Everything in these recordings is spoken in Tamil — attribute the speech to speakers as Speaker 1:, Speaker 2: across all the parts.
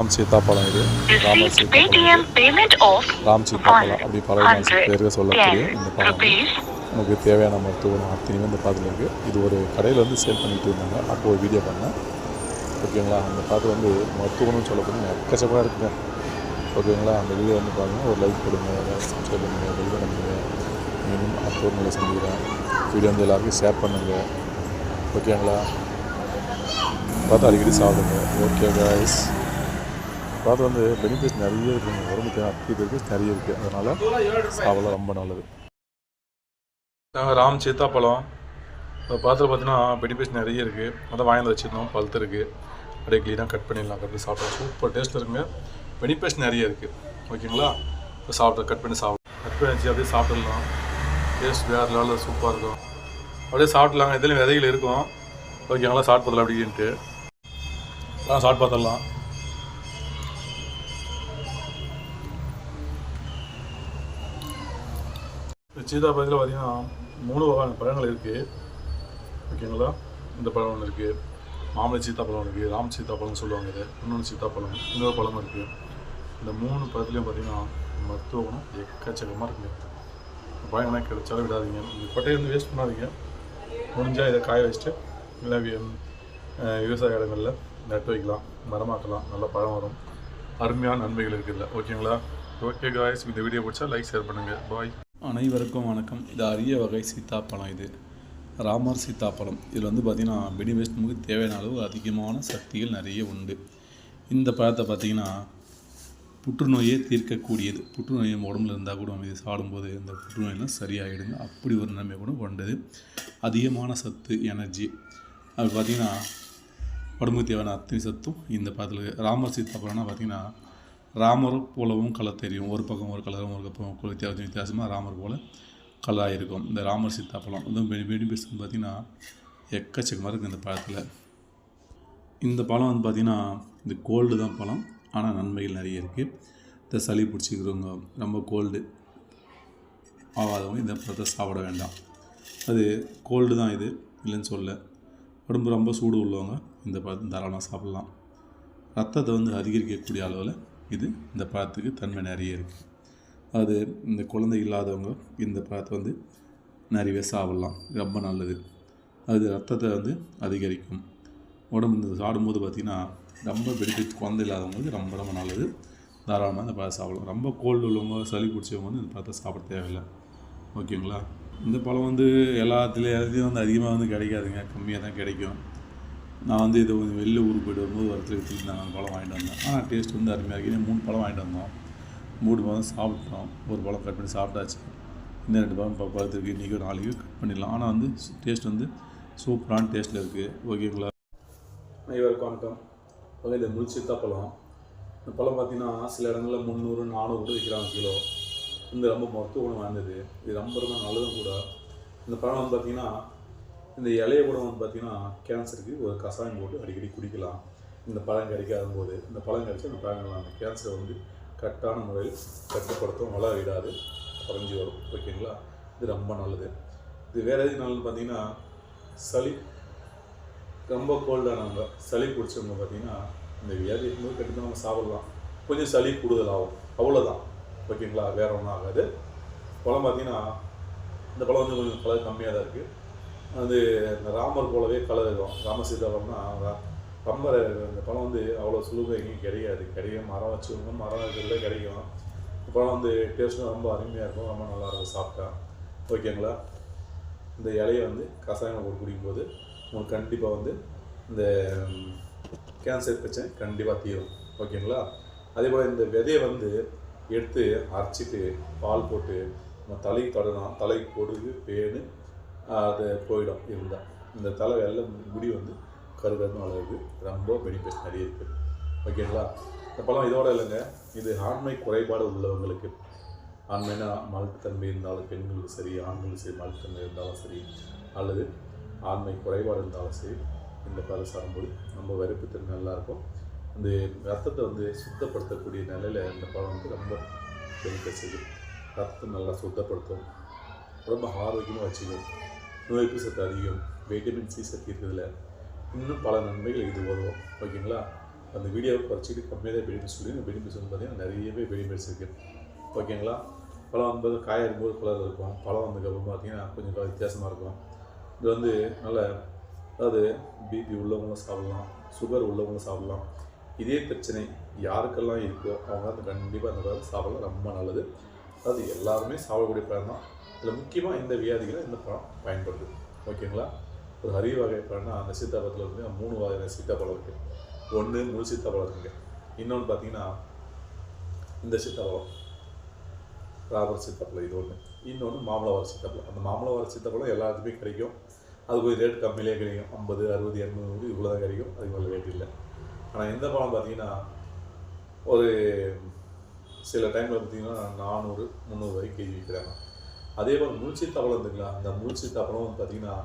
Speaker 1: ராம் சீதாப்பழம் இது.
Speaker 2: Received
Speaker 1: சீதாப்பழம் ராம் சீதாப்பழம் அப்படி பல பேருக்கு சொல்லக்கூடிய
Speaker 2: 110
Speaker 1: இந்த பழம். நமக்கு தேவையான மருத்துவம் அத்தனையுமே இந்த பழத்தில் இருக்குது இது ஒரு கடையில் வந்து சேல் பண்ணிட்டு இருந்தாங்க. அப்போ ஒரு வீடியோ பண்ணேன். ஓகேங்களா அந்த பழத்து வந்து மருத்துவம்னு சொல்லக்கூடிய எக்கச்சக்கமாக இருக்குங்க. ஓகேங்களா அந்த வீடியோ வந்து பாருங்கள் ஒரு லைக் கொடுங்க. சப்ஸ்கிரைப் பண்ணுங்கள் பெல் பண்ணுங்க மீண்டும் அத்தோர்களை சந்திக்கிறேன். வீடியோ வந்து எல்லாருக்கும் ஷேர் பண்ணுங்கள் ஓகேங்களா பார்த்து அடிக்கடி சாப்பிடுங்க. ஓகே காய்ஸ் பார்த்து வந்து பெனிஃபிட்ஸ் நிறைய இருக்குது உடம்புக்கு அப்படி பெனிஃபிட்ஸ் நிறைய இருக்குது அதனால் சாப்பிடலாம் ரொம்ப நல்லது. நாங்கள் ராம் சீத்தாப்பழம். இந்த பழத்தில் பார்த்தீங்கன்னா பெனிஃபிட்ஸ் நிறைய இருக்குது அதை வாங்கி வச்சுருந்தோம். பழுத்து இருக்குது அப்படியே க்ளீனாக கட் பண்ணிடலாம். கட் பண்ணி சாப்பிட்டா சூப்பர் டேஸ்ட் இருக்குங்க. பெனிஃபிட்ஸ் நிறைய இருக்குது ஓகேங்களா? இப்போ சாப்பிட்டு கட் பண்ணி சாப்பிடும் கட் பண்ணி வச்சு அப்படியே சாப்பிடலாம் டேஸ்ட் வேறு லெவலில் சூப்பராக இருக்கும். அப்படியே சாப்பிட்லாங்க இதுலேயும் விதைகள் இருக்கும். ஓகேங்களா? சாப்பிட்டு பார்த்தலாம் அப்படின்ட்டு. சாப்பிட்டு பார்த்துடலாம். சீதாப்பழத்தில் பார்த்தீங்கன்னா மூணு வகையான பழங்கள் இருக்குது ஓகேங்களா? இந்த பழம் ஒன்று இருக்குது மாமலை சீத்தாப்பழம் இருக்குது ராம் சீத்தாப்பழம்னு சொல்லுவாங்க இது. இன்னொன்று சீத்தாப்பழம். இன்னொரு பழம் இருக்குது இந்த மூணு பழத்துலேயும் பார்த்தீங்கன்னா மருத்துவ குணம் எக்கச்சக்கமாக இருக்குங்க இந்த பழங்கள்லாம் கிடைச்சாலும் விடாதீங்க. இந்த கொட்டையை வந்து வேஸ்ட் பண்ணாதீங்க. முடிஞ்சால் இதை காய வச்சுட்டு இல்லை விவசாய இடங்களில் நட்டு வைக்கலாம். மரமாக்கலாம். நல்ல பழம் வரும். அருமையான நன்மைகள் இருக்குதுல்ல ஓகேங்களா? ஓகே காய்ஸ் இந்த வீடியோ பிடிச்சா லைக் ஷேர் பண்ணுங்கள் பாய் அனைவருக்கும் வணக்கம். இது அரிய வகை சீத்தாப்பழம் இது. ராமர் சீத்தாப்பழம். இதில் வந்து பார்த்திங்கன்னா பெடி வேஸ்ட் தேவையான அளவு அதிகமான சக்திகள் நிறைய உண்டு. இந்த பழத்தை பார்த்திங்கன்னா புற்றுநோயை தீர்க்கக்கூடியது. புற்றுநோய் நம்ம உடம்புல இருந்தால் கூட நம்ம இது சாடும்போது இந்த புற்றுநோயெல்லாம் சரியாயிடுங்க. அப்படி ஒரு நன்மை கூட கொண்டது. அதிகமான சத்து எனர்ஜி. அது பார்த்திங்கன்னா உடம்புக்கு தேவையான அத்தனை சத்தும் இந்த பழத்தில் ராமர் சீத்தாப்பழம்னா பார்த்திங்கன்னா ராமர் போலவும் கலர் தெரியும். ஒரு பக்கம் ஒரு கலரும் ஒரு பக்கம் வித்தியாசம் வித்தியாசமாக ராமர் போல் கலராக இருக்கும். இந்த ராமர் சீத்தாப்பழம். அதுவும் பெனிஃபிட்ஸ் பார்த்திங்கன்னா எக்கச்சக்கமாக இருக்குது இந்த பழத்தில். இந்த பழம் வந்து பார்த்திங்கன்னா இந்த கோல்டு தான் பழம். ஆனால் நன்மைகள் நிறைய இருக்குது இந்த சளி பிடிச்சிக்கிறவங்க ரொம்ப கோல்டு ஆகாதவங்க இந்த பழத்தை சாப்பிட வேண்டாம். அது கோல்டு தான் இது இல்லைன்னு சொல்ல உடம்பு ரொம்ப சூடு உள்ளவங்க இந்த பழத்தை தாராளமாக சாப்பிட்லாம். ரத்தத்தை வந்து அதிகரிக்கக்கூடிய அளவில் இது இந்த பழத்துக்கு தன்மை நிறைய இருக்குது அது இந்த குழந்தை இல்லாதவங்க இந்த பழத்தை வந்து நிறையவே சாப்பிட்லாம். ரொம்ப நல்லது. அது ரத்தத்தை வந்து அதிகரிக்கும். உடம்பு இந்த சாப்பிடும்போது பார்த்திங்கன்னா ரொம்ப பெனிஃபிட் குழந்தை இல்லாதவங்களுக்கு ரொம்ப ரொம்ப நல்லது. தாராளமாக இந்த பழத்தை சாப்பிடலாம். ரொம்ப கோல்டு உள்ளவங்க சளி பிடிச்சவங்க வந்து இந்த பழத்தை சாப்பிட தேவையில்லை. ஓகேங்களா? இந்த பழம் வந்து எல்லாத்துலேயும் வந்து அதிகமாக வந்து கிடைக்காதுங்க. கம்மியாக தான் கிடைக்கும். நான் வந்து இது கொஞ்சம் வெளில ஊருக்கு போய்ட்டு வரும்போது வரத்துல வச்சுருந்தாங்க நான் பழம் வாங்கிட்டு வந்தேன். ஆனால் டேஸ்ட் வந்து அருமையாக இருக்குது மூணு பழம் வாங்கிட்டு வந்தோம். மூணு பழம் சாப்பிட்டோம். ஒரு பழம் கட் பண்ணி சாப்பிட்டாச்சு. இன்னும் ரெண்டு பழம் ப- பழுத்து இருக்குது இன்றைக்கி நாளைக்கு கட் பண்ணிடலாம். ஆனால் வந்து டேஸ்ட் வந்து சூப்பரான டேஸ்ட்டில் இருக்குது ஓகேங்களா அனைவருக்கும் வணக்கம். அதாவது இந்த முள் பழம் இந்த பழம் பார்த்திங்கன்னா சில இடங்களில் முந்நூறு நானூறு கூட விற்கிறாங்க கிலோ. இந்த ரொம்ப மருத்துவ குணம் வாய்ந்தது. இது ரொம்ப ரொம்ப நல்லதும் கூட. இந்த பழம் வந்து பார்த்திங்கன்னா இந்த இலைய கூட வந்து பார்த்தீங்கன்னா கேன்சருக்கு ஒரு கஷாயம் போட்டு அடிக்கடி குடிக்கலாம். இந்த பழம் கிடைக்காத போது இந்த பழம் கிடைச்சா இந்த பழங்கள் அந்த கேன்சரை வந்து கரெக்டான முறையில் கட்டுப்படுத்தும் வளர விடாது குறைஞ்சி வரும். ஓகேங்களா? இது ரொம்ப நல்லது. இது வேறு எது நல்லது பார்த்தீங்கன்னா சளி ரொம்ப கோல்டானவங்க சளி பிடிச்சவங்க பார்த்தீங்கன்னா இந்த வியாதி இருக்கும்போது கண்டிப்பாக நம்ம சாப்பிடலாம். கொஞ்சம் சளி கூடுதலாகும். அவ்வளோதான் ஓகேங்களா? வேறு ஒன்றும் ஆகாது. பழம் பார்த்தீங்கன்னா இந்த பழம் வந்து கொஞ்சம் கலர் கம்மியாக தான் இருக்குது அது இந்த ராமர் போலவே கலர் இருக்கும் ராமசீதாபம்னா ரொம்ப இந்த பழம் வந்து அவ்வளோ சுலபம் எங்கேயும் கிடையாது. கிடைக்கும். மரம் வச்சுருங்க மரம் இருக்கிறதுல கிடைக்கும். இந்த பழம் வந்து டேஸ்ட்டும் ரொம்ப அருமையாக இருக்கும். ரொம்ப நல்லா இருக்கும் சாப்பிட்டா. ஓகேங்களா இந்த இலையை வந்து கசாயம் போட்டு குடிக்கும்போது உங்களுக்கு கண்டிப்பாக வந்து இந்த கேன்சர் பிரச்சனை கண்டிப்பாக தீரும். ஓகேங்களா அதே போல் இந்த விதையை வந்து எடுத்து அரைச்சிட்டு பால் போட்டு நம்ம தலைக்கு தொடலாம். தலைக்கு பொடுகு பேனு அது போயிடும் இருந்தால் இந்த தலை வெள்ளை முடி வந்து கருகருன்னு வளருது. ரொம்ப பெனிஃபிட் நிறைய இருக்குது ஓகேங்களா இந்த பழம் இதோட இல்லைங்க. இது ஆண்மை குறைபாடு உள்ளவங்களுக்கு. ஆண்மைனா மலட்டுத்தன்மை இருந்தாலும் பெண்களுக்கு சரி ஆண்களுக்கு சரி மலட்டுத்தன்மை இருந்தாலும் சரி அல்லது ஆண்மை குறைபாடு இருந்தாலும் சரி இந்த பழம் சாப்பிடும்போது நம்ம வெறுப்புத்தன்மை நல்லாயிருக்கும் இந்த ரத்தத்தை வந்து சுத்தப்படுத்தக்கூடிய நிலையில் இந்த பழம் வந்து ரொம்ப பெனிஃபிட் செய்யும். ரத்தத்தை நல்லா சுத்தப்படுத்தும். ரொம்ப ஆரோக்கியமாக வச்சுக்கும். நோய் எதிர்ப்பு சத்து அதிகம். வைட்டமின் சி சக்தி இருக்கிறதுல இன்னும் பல நன்மைகள் இது உதவும் ஓகேங்களா அந்த வீடியோவை குறைச்சிட்டு கம்மியாக தான் பெனிஃபிட்ஸ் சொல்லி இந்த பெனிஃபிட்ஸ் வந்து பார்த்தீங்கன்னா நிறையவே பெனிஃபிட்ஸ் இருக்குது ஓகேங்களா பழம் வந்து காயாக இருக்கும்போது கலர் இருக்கும். பழம் வந்ததுக்கப்புறம் பார்த்தீங்கன்னா கொஞ்சம் வித்தியாசமாக இருக்கும். இது வந்து நல்ல அதாவது பிபி உள்ளவங்களும் சாப்பிடலாம். சுகர் உள்ளவங்களும் சாப்பிடலாம். இதே பிரச்சனை யாருக்கெல்லாம் இருக்கோ அவங்க வந்து கண்டிப்பாக அந்த பழம் சாப்பிடலாம். ரொம்ப நல்லது. அதாவது எல்லாருமே சாப்பிடக்கூடிய பழம் தான் இதில் முக்கியமாக இந்த வியாதிகளை இந்த பழம் பயன்படுது. ஓகேங்களா? ஒரு அரிய வகை பழம்னா அந்த சீத்தாப்பழத்தில் வந்து மூணு வகையான சீத்தாப்பழம் இருக்குது ஒன்று முழு சீத்தாப்பழம் இருக்குங்க இன்னொன்று பார்த்தீங்கன்னா இந்த சீத்தாப்பழம் ராபர் சீத்தாப்பழம் இது ஒன்று இன்னொன்று மாமலவார சீத்தாப்பழம் அந்த மாம்பழவார சீத்தாப்பழம் எல்லாத்துக்குமே கிடைக்கும். அது கொஞ்சம் ரேட் கம்மியிலே கிடைக்கும். ஐம்பது அறுபது எண்பது இவ்வளோ தான் கிடைக்கும். அதுக்கு மேலே ரேட் இல்லை. ஆனால் இந்த பழம் பார்த்தீங்கன்னா ஒரு சில டைமில் பார்த்தீங்கன்னா நானூறு முந்நூறு வரைக்கும் கேஜி விற்கிறாங்க அதே போல் முழுச்சீத்தாப்பழம் இருந்துங்களா அந்த முழுச்சீத்தாப்பழம் வந்து பார்த்தீங்கன்னா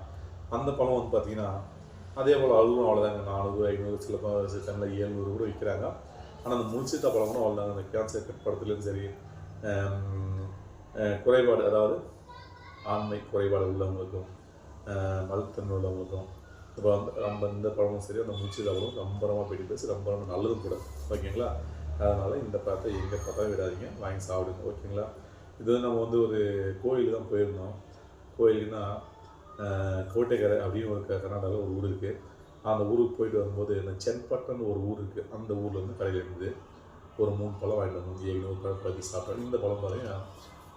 Speaker 1: அந்த பழம் வந்து பார்த்தீங்கன்னா அதே போல் அதுவும் அவ்வளோதாங்க நானூறு ஐநூறு சில ப- டைமில் ஏழ்நூறு கூட விற்கிறாங்க. ஆனால் அந்த முழுச்சீத்தாப்பழம் கூட அவ்வளோதாங்க அந்த கேன்சர் கட்டுப்படுத்துலேயும் சரி குறைபாடு அதாவது ஆண்மை குறைபாடு உள்ளவங்களுக்கும் மலத்தன் மலத்தன்மை உள்ளவங்களுக்கும் இப்போ அந்த நம்ம இந்த பழமும் சரி அந்த முழுச்சீத்தாப்பழம் ரொம்ப ரொம்ப பெரிய ரொம்ப ரொம்ப நல்லதும் கூட. ஓகேங்களா? அதனால் இந்த பழத்தை எங்கே பார்த்தா விடாதீங்க. வாங்கி சாப்பிடுங்க. ஓகேங்களா? இது வந்து நம்ம வந்து ஒரு கோயிலுக்கு தான் போயிருந்தோம். கோயிலுக்குன்னா கோட்டைக்கரை அப்படின்னு ஒரு க- கர்நாடகாவில் ஒரு ஊர் இருக்குது அந்த ஊருக்கு போயிட்டு வரும்போது இந்த சென்பட்டன்னு ஒரு ஊர் இருக்குது அந்த ஊரில் வந்து கடையில் இருந்து ஒரு மூணு பழம் வாங்கிட்டு வந்தோம். எழுநூறு பழம் பதி சாப்பிட்டோம். இந்த பழம் பார்த்தீங்கன்னா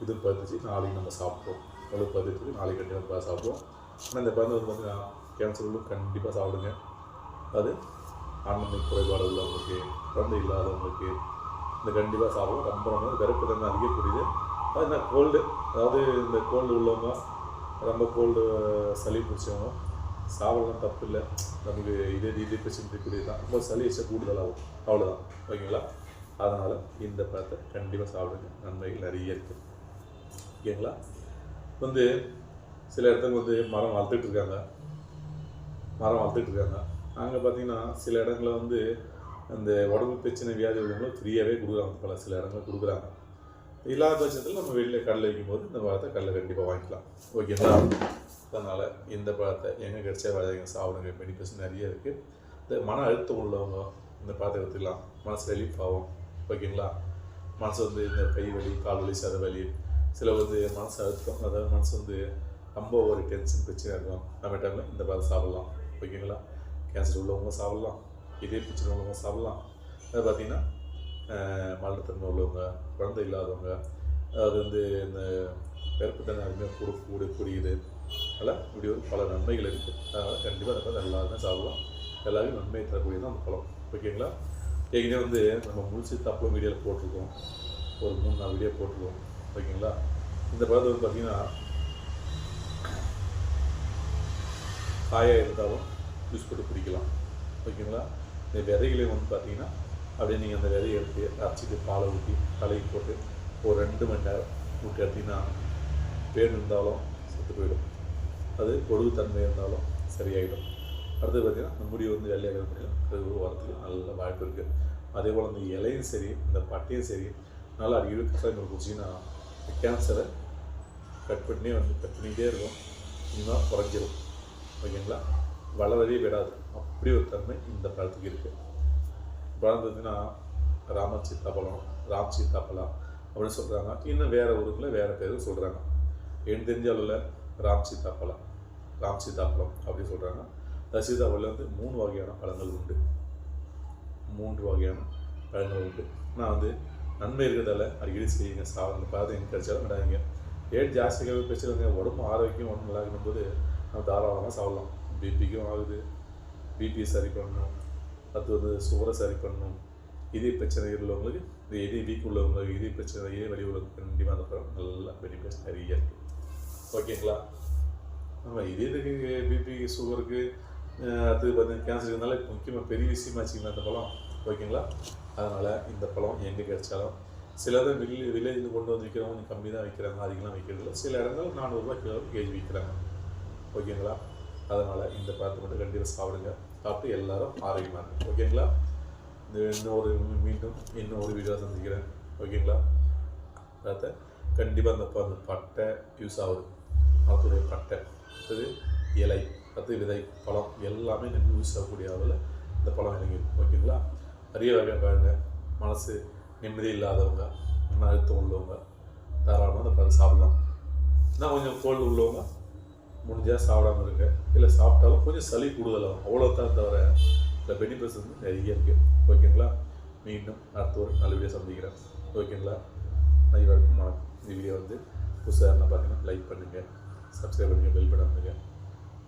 Speaker 1: இது பதிச்சு நாளைக்கு நம்ம சாப்பிட்றோம் பழம் பதிச்சு நாளைக்கு கண்டிப்பாக சாப்பிடுவோம். ஆனால் இந்த பழம் வந்து பார்த்தீங்கன்னா கேன்சர் உள்ள கண்டிப்பாக சாப்பிடுங்க. அது ஆண்மை குறைபாடு உள்ளவங்களுக்கு குழந்தை இல்லாதவங்களுக்கு இந்த கண்டிப்பாக சாப்பிடுவோம். ரொம்ப ரொம்ப கருப்பு தன்மை அதிகக்கூடியது அது என்ன கோல்டு அதாவது இந்த கோல்டு உள்ளவங்க ரொம்ப கோல்டு சளி பிடிச்சவங்க சாப்பிடலாம் தப்பு இல்லை நமக்கு இதே இதே பிரச்சனை இருக்கக்கூடியது தான். ரொம்ப சளி வச்சா கூடுதலாகும். அவ்வளோதான் ஓகேங்களா? அதனால் இந்த பழத்தை கண்டிப்பாக சாப்பிடுங்க. நன்மைகள் நிறைய இருக்குது ஓகேங்களா? வந்து சில இடத்துக்கு வந்து மரம் வளர்த்துட்டு இருக்காங்க. மரம் வளர்த்துட்டு இருக்காங்க. அங்கே பார்த்தீங்கன்னா சில இடங்களில் வந்து அந்த உடம்பு பிரச்சனை வியாதி உள்ளவங்களும் ஃப்ரீயாகவே கொடுக்குறாங்க பல. சில இடங்கள் கொடுக்குறாங்க. இல்லாத பட்சத்தில் நம்ம வெளியில் கடலை வைக்கும்போது இந்த பழத்தை கடலை கண்டிப்பாக வாங்கிக்கலாம். ஓகேங்களா அதனால் இந்த பழத்தை எங்கே கிடைச்சா விளையாங்க சாப்பிடுங்க பெனிஃபிட்ஸ் நிறைய இருக்குது இந்த மன அழுத்தம் உள்ளவங்க இந்த பழத்தை எடுத்துக்கலாம். மனசு ரிலீஃப் ஆகும். ஓகேங்களா மனசு வந்து இந்த கை வலி கால் வலி சத வலி சில வந்து மனசு அழுத்தம் அதாவது மனசு வந்து ரொம்ப ஒரு டென்ஷன் பிரச்சனை இருக்கும். நம்ம டைமில் இந்த பழத்தை சாப்பிட்லாம். ஓகேங்களா கேன்சர் உள்ளவங்க சாப்பிட்லாம். இதே பிரச்சனை உள்ளவங்க சாப்பிட்லாம். அது பார்த்தீங்கன்னா மலத்தன்மை உள்ளவங்க குழந்தை இல்லாதவங்க அது வந்து இந்த பிறப்புத்தன்மை அருமையாக கூட கூட புரியுது. அதனால் இப்படி ஒரு பல நன்மைகள் இருக்குது அதனால் கண்டிப்பாக அந்த எல்லாருமே சாப்பிடலாம். எல்லாருமே நன்மை தரக்கூடியது அந்த பழம். ஓகேங்களா? ஏற்கனவே வந்து நம்ம முழுசு தப்பு வீடியோவில் போட்டிருக்கோம். ஒரு மூணு நாலு வீடியோ போட்டிருக்கோம். ஓகேங்களா? இந்த பழத்தை வந்து பார்த்தீங்கன்னா காயாக இருந்தாலும் யூஸ் போட்டு குடிக்கலாம். ஓகேங்களா? இந்த விதைகளையும் வந்து பார்த்திங்கன்னா அப்படியே நீங்கள் அந்த விதையை எடுத்து அரைச்சிட்டு பாலை ஊற்றி தலைக்கு போட்டு ஒரு ரெண்டு மணி நேரம் ஊட்டி எடுத்தீங்கன்னா பேன் இருந்தாலும் செத்து போயிடும். அது பொழுது தன்மை இருந்தாலும் சரியாயிடும். அடுத்தது பார்த்தீங்கன்னா அந்த முடி வந்து வெள்ளையாக முடியும் அது வரத்துக்கு நல்ல வாய்ப்பு இருக்குது அதே போல் அந்த இலையும் சரி இந்த பட்டையும் சரி நல்லா அடிக்கடி கஷாயம் குடிச்சிங்கன்னா கேன்சரை கட் பண்ணி வந்து கட் பண்ணிக்கிட்டே இருக்கும். இன்னும் குறைஞ்சிரும். ஓகேங்களா? வளரவே விடாது. அப்படி ஒரு தன்மை இந்த பழத்துக்கு இருக்குது பழம் ராம சீத்தாப்பழம் ராம் சீத்தாப்பழம் அப்படின்னு சொல்கிறாங்க இன்னும் வேறு ஊருக்குள்ள வேறு பேரும் சொல்கிறாங்க எனக்கு தெரிஞ்ச அளவில் ராம் சீத்தாப்பழம் ராம் சீத்தாப்பழம் அப்படின்னு சொல்கிறாங்க அந்த வந்து மூணு வகையான பழங்கள் உண்டு. மூன்று வகையான பழங்கள் உண்டு. நான் வந்து நன்மை இருக்கிறதால அடிக்கடி செய்யுங்க சாப்பிடுங்க பார்த்து எங்கே கிடைச்சாலும் விடாதீங்க. ரேட் ஜாஸ்தியாகவே பிரச்சனைங்க உடம்பு ஆரோக்கியம் உடம்பு நல்லா இருக்கும்போது போது நம்ம தாராளமாக சாப்பிடலாம். பிபிக்கும் ஆகுது. பிபி சரி பண்ணணும். அது வந்து சுகரை சரி பண்ணணும். இதய பிரச்சனை உள்ளவங்களுக்கு இந்த இதய வீக் உள்ளவங்களுக்கு இதய பிரச்சனை இதய வலி உள்ளவங்களுக்கு கண்டிப்பாக அந்த பழம் நல்லா பெனிஃபிட்ஸ் நிறைய இருக்குது ஓகேங்களா ஆமாம் இதயத்துக்கு பிபி சுகருக்கு அது பார்த்தீங்கன்னா கேன்சர் இருந்தால முக்கியமாக பெரிய விஷயமா வச்சுக்கலாம் அந்த பழம் ஓகேங்களா அதனால் இந்த பழம் எங்கே கிடைச்சாலும் சில தான் வில்லே வில்லேஜில் கொண்டு வந்து விற்கிறவங்க கம்மி தான் விற்கிறாங்க அதிகமாக விற்கிறதில்ல சில இடங்கள் நானூறுரூவா கிலோ கேஜி விற்கிறாங்க ஓகேங்களா அதனால் இந்த பழத்தை மட்டும் கண்டிப்பாக சாப்பிடுங்க. சாப்பிட்டு எல்லாரும் ஆரோக்கியமாக இருக்கும் ஓகேங்களா இந்த இன்னொரு மீண்டும் இன்னும் ஒரு வீடியோ சந்திக்கிறேன். ஓகேங்களா அதாவது கண்டிப்பாக அந்த அந்த பட்டை யூஸ் ஆகுது. மரத்துடைய பட்டை அடுத்தது இலை அடுத்து விதை பழம் எல்லாமே நம்ம யூஸ் ஆகக்கூடிய அளவில் இந்த பழம் எனக்கு ஓகேங்களா அரிய வகை பாருங்க மனசு நிம்மதி இல்லாதவங்க மன அழுத்தம் உள்ளவங்க தாராளமாக அந்த பழம் சாப்பிடலாம். இன்னும் கொஞ்சம் கோல்டு உள்ளவங்க முடிஞ்சால் சாப்பிடாம இருங்க. இல்லை சாப்பிட்டாலும் கொஞ்சம் சளி கூடுதலாகும். அவ்வளோதான் தவிர இந்த பெனிஃபிட்ஸ் வந்து நிறைய இருக்குது ஓகேங்களா? மீண்டும் அடுத்த ஒரு நல்ல வீடியோ சந்திக்கிறேன். ஓகேங்களா? அனைவருக்கும் வணக்கம். இந்த வீடியோ வந்து புதுசாக இருந்தால் பார்த்தீங்கன்னா லைக் பண்ணுங்கள் சப்ஸ்கிரைப் பண்ணுங்கள் பெல் பட்டன்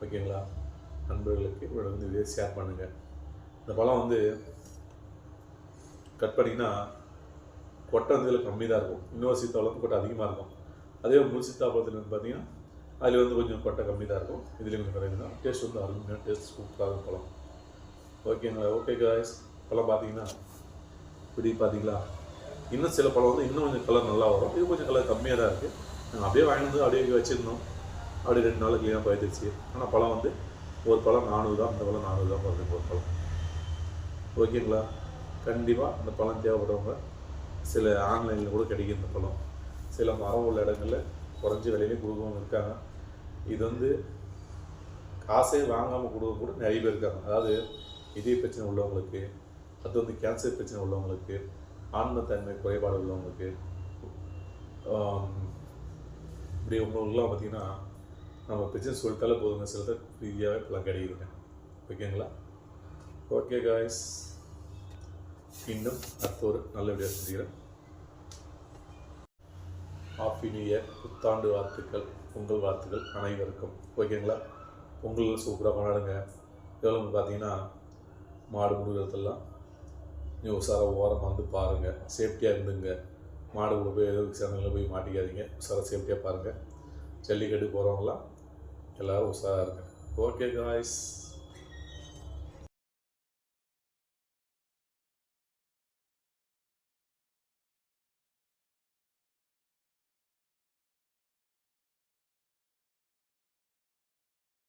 Speaker 1: ஓகேங்களா? நண்பர்களுக்கு இவரோட வந்து வீடியோ ஷேர் பண்ணுங்கள் இந்த பழம் வந்து கட் பண்ணிங்கன்னா கொட்டை வந்து இதில் கம்மி தான் இருக்கும். இன்னொரு சீத்தாப்பழம் கொட்டை அதிகமாக இருக்கும். அதே முழு சீத்தாப்பழத்தில் வந்து பார்த்தீங்கன்னா அதில் வந்து கொஞ்சம் கொட்டை கம்மி தான் இருக்கும். இதுலேயும் கொஞ்சம் கம்மி தான். டேஸ்ட் வந்து அருமையான டேஸ்ட் சூப்பராக இருக்கும் பழம். ஓகேங்களா ஓகே காய்ஸ் பழம் பார்த்தீங்கன்னா இப்படி பார்த்தீங்களா இன்னும் சில பழம் வந்து இன்னும் கொஞ்சம் கலர் நல்லா வரும். இது கொஞ்சம் கலர் கம்மியாக தான் இருக்குது நாங்கள் அப்படியே வாங்கி வந்து அப்படியே வச்சுருந்தோம். அப்படியே ரெண்டு நாள் க்ளீனாக பயிர்த்துச்சு ஆனால் பழம் வந்து ஒரு பழம் நானூறு தான். அந்த பழம் நானூறு தான் வருது ஒரு பழம். ஓகேங்களா கண்டிப்பாக அந்த பழம் தேவைப்படுறவங்க சில ஆன்லைனில் கூட கிடைக்கும் இந்த பழம். சில மரம் உள்ள இடங்களில் குறைஞ்ச விலையிலே கொடுக்கவங்க இருக்காங்க. இது வந்து காசே வாங்காமல் கொடுக்க கூட நிறைய பேர் இருக்காங்க. அதாவது இதய பிரச்சனை உள்ளவங்களுக்கு அது வந்து கேன்சர் பிரச்சனை உள்ளவங்களுக்கு ஆன்மத்தன்மை குறைபாடு உள்ளவங்களுக்கு இப்படி உங்களுக்குலாம் பார்த்தீங்கன்னா நம்ம பிரச்சனை சொல்லிட்டாலே போதுங்க. சில ஃப்ரீயாகவே இப்போலாம் கிடைக்குதுங்க. ஓகேங்களா? ஓகே காய்ஸ் இன்னும் அடுத்த ஒரு நல்ல வீடியோ செஞ்சுக்கிறேன் ஹாப்பி நியூ இயர் புத்தாண்டு வாழ்த்துக்கள். பொங்கல் வாழ்த்துக்கள் அனைவருக்கும். ஓகேங்களா? பொங்கல் சூப்பராக கொண்டாடுங்க. எவ்வளோ பார்த்தீங்கன்னா மாடு முடிகிறதெல்லாம் நீங்கள் உசாராக ஓரமாக வந்து பாருங்கள் சேஃப்டியாக இருந்துங்க. மாடு கூட போய் ஏதோ சேனலில் போய் மாட்டிக்காதீங்க. உசாராக சேஃப்டியாக பாருங்கள் ஜல்லிக்கட்டு போகிறவங்களாம் எல்லோரும் உசாராக இருங்க. Okay guys